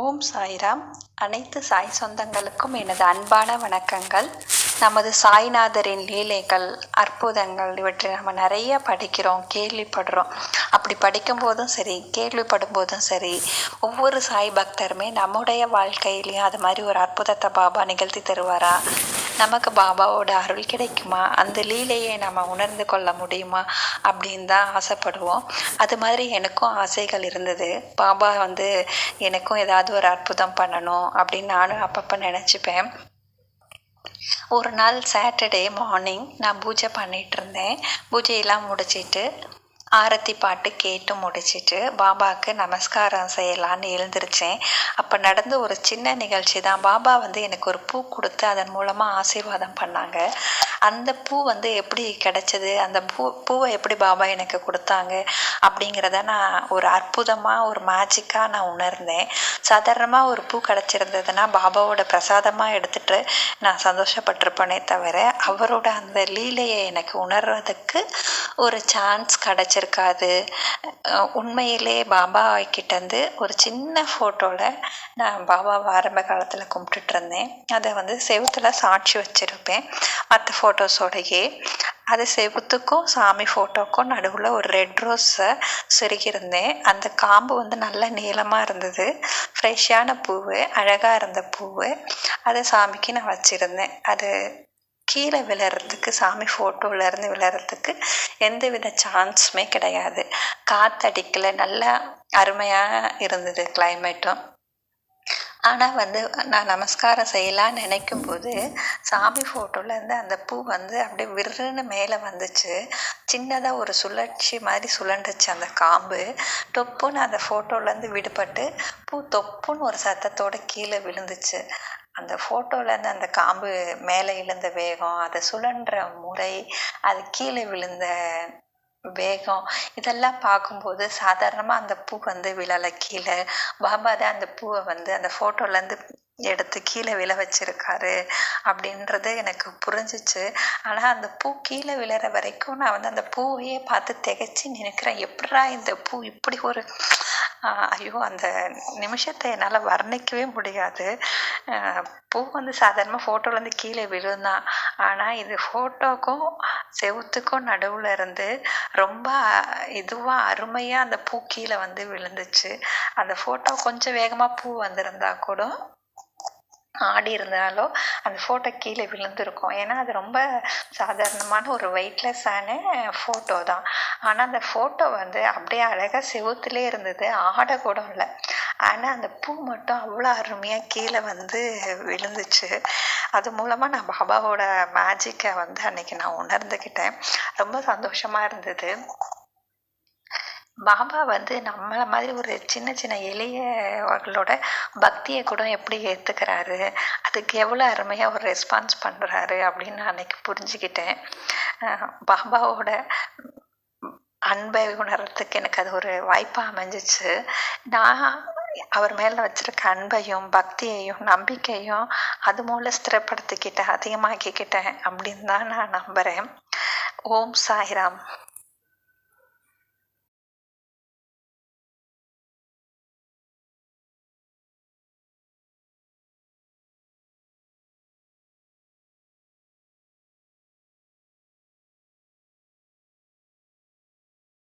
ஓம் சாய்ராம். அனைத்து சாய் சொந்தங்களுக்கும் எனது அன்பான வணக்கங்கள். நமது சாய்நாதரின் லீலைகள் அற்புதங்கள் இவற்றை நம்ம நிறைய படிக்கிறோம் கேள்விப்படுறோம். அப்படி படிக்கும்போதும் சரி கேள்விப்படும் போதும் சரி ஒவ்வொரு சாய் பக்தருமே நம்முடைய வாழ்க்கையிலையும் அது மாதிரி ஒரு அற்புதத்தை பாபா நிகழ்த்தி தருவாரா? நமக்கு பாபாவோட அருள் கிடைக்குமா? அந்த லீலையை நம்ம உணர்ந்து கொள்ள முடியுமா? அப்படின்னு தான் ஆசைப்படுவோம். அது மாதிரி எனக்கும் ஆசைகள் இருந்தது. பாபா வந்து எனக்கும் ஏதாவது ஒரு அற்புதம் பண்ணணும் அப்படின்னு நானும் அப்பப்போ நினச்சிப்பேன். ஒரு நாள் சாட்டர்டே மார்னிங் நான் பூஜை பண்ணிகிட்டு இருந்தேன். பூஜையெல்லாம் முடிச்சிட்டு ஆரத்தி பாட்டு கேட்டு முடிச்சுட்டு பாபாவுக்கு நமஸ்காரம் செய்யலான்னு எழுந்திருச்சேன். அப்போ நடந்த ஒரு சின்ன நிகழ்ச்சி தான் பாபா வந்து எனக்கு ஒரு பூ கொடுத்து அதன் மூலமாக ஆசீர்வாதம் பண்ணாங்க. அந்த பூ வந்து எப்படி கிடைச்சது? அந்த பூ பூவை எப்படி பாபா எனக்கு கொடுத்தாங்க? அப்படிங்கிறத நான் ஒரு அற்புதமாக ஒரு மேஜிக்காக நான் உணர்ந்தேன். சாதாரணமாக ஒரு பூ கிடச்சிருந்ததுன்னா பாபாவோட பிரசாதமாக எடுத்துகிட்டு நான் சந்தோஷப்பட்டிருப்பேனே தவிர அவரோட அந்த லீலையை எனக்கு உணர்றதுக்கு ஒரு சான்ஸ் கிடச்சிருக்காது இருக்காது. உண்மையிலே பாபா கிட்டேருந்து ஒரு சின்ன ஃபோட்டோவில் நான் பாபாவை ஆரம்ப காலத்தில் கும்பிட்டுட்டு இருந்தேன் அதை வந்து செவுத்தில் சாட்சி வச்சுருப்பேன். மற்ற ஃபோட்டோஸோடையே அது செவுத்துக்கும் சாமி ஃபோட்டோக்கும் நடுவில் ஒரு ரெட் ரோஸை சொருகியிருந்தேன். அந்த காம்பு வந்து நல்ல நீளமாக இருந்தது. ஃப்ரெஷ்ஷான பூவு அழகாக இருந்த பூவு. அதை சாமிக்கு நான் வச்சுருந்தேன். அது கீழே விழறதுக்கு சாமி ஃபோட்டோவிலேருந்து விழறதுக்கு எந்த வித சான்ஸுமே கிடையாது. காற்றடிக்கல நல்லா அருமையாக இருந்தது கிளைமேட்டும் ஆனால் வந்து நான் நமஸ்காரம் செய்யலான்னு நினைக்கும் போது சாமி ஃபோட்டோலேருந்து அந்த பூ வந்து அப்படியே விருன்னு மேலே வந்துச்சு. சின்னதாக ஒரு சுழற்சி மாதிரி சுழண்டுச்சு அந்த காம்பு. தொப்புன்னு அந்த ஃபோட்டோலேருந்து விடுபட்டு பூ தொப்புன்னு ஒரு சத்தத்தோட கீழே விழுந்துச்சு. அந்த ஃபோட்டோலேருந்து அந்த காம்பு மேலே இழுந்த வேகம் அதை சுழன்ற முறை அது கீழே விழுந்த வேகம். இதெல்லாம் பார்க்கும்போது சாதாரணமாக அந்த பூ வந்து விழலை கீழே பாபா தான் அந்த பூவை வந்து அந்த ஃபோட்டோலேருந்து எடுத்து கீழே விழ வச்சிருக்காரு அப்படின்றது எனக்கு புரிஞ்சிச்சு. ஆனால் அந்த பூ கீழே விழுற வரைக்கும் நான் வந்து அந்த பூவையே பார்த்து திகைச்சு நினைக்கிறேன். எப்படா இந்த பூ இப்படி ஒரு ஐயோ அந்த நிமிஷத்தை என்னால் வர்ணிக்கவே முடியாது. பூ வந்து சாதாரணமாக ஃபோட்டோலேருந்து கீழே விழுந்தான் ஆனால் இது ஃபோட்டோக்கும் செவுத்துக்கும் நடுவில் இருந்து ரொம்ப இதுவாக அருமையாக அந்த பூ கீழே வந்து விழுந்துச்சு. அந்த ஃபோட்டோ கொஞ்சம் வேகமாக பூ வந்திருந்தா கூட ஆடி இருந்தாலோ அந்த ஃபோட்டோ கீழே விழுந்திருக்கும். ஏன்னா அது ரொம்ப சாதாரணமான ஒரு வெயிட்லெஸ்ஸான ஃபோட்டோ தான். ஆனால் அந்த ஃபோட்டோ வந்து அப்படியே அழகாக செவுத்துலே இருந்தது. ஆட கூட இல்லை. ஆனால் அந்த பூ மட்டும் அவ்வளோ அருமையாக கீழே வந்து விழுந்துச்சு. அது மூலமாக நான் பாபாவோட மேஜிக்கை வந்து அன்றைக்கி நான் உணர்ந்துக்கிட்டேன் ரொம்ப சந்தோஷமாக இருந்தது. பாபா வந்து நம்மளை மாதிரி ஒரு சின்ன சின்ன எளியவர்களோட பக்தியை கூட எப்படி ஏற்றுக்கிறாரு அதுக்கு எவ்வளோ அருமையாக ஒரு ரெஸ்பான்ஸ் பண்ணுறாரு அப்படின்னு நான் அன்னைக்கு புரிஞ்சுக்கிட்டேன். பாபாவோட அன்பை உணர்றதுக்கு எனக்கு அது ஒரு வாய்ப்பாக அமைஞ்சிச்சு. நான் அவர் மேலே வச்சிருக்க அன்பையும் பக்தியையும் நம்பிக்கையும் அது மூலம் ஸ்திரப்படுத்திக்கிட்டேன் அதிகமாக்கிக்கிட்டேன் அப்படின்னு தான் நான் நம்புகிறேன் ஓம் சாய்ராம்.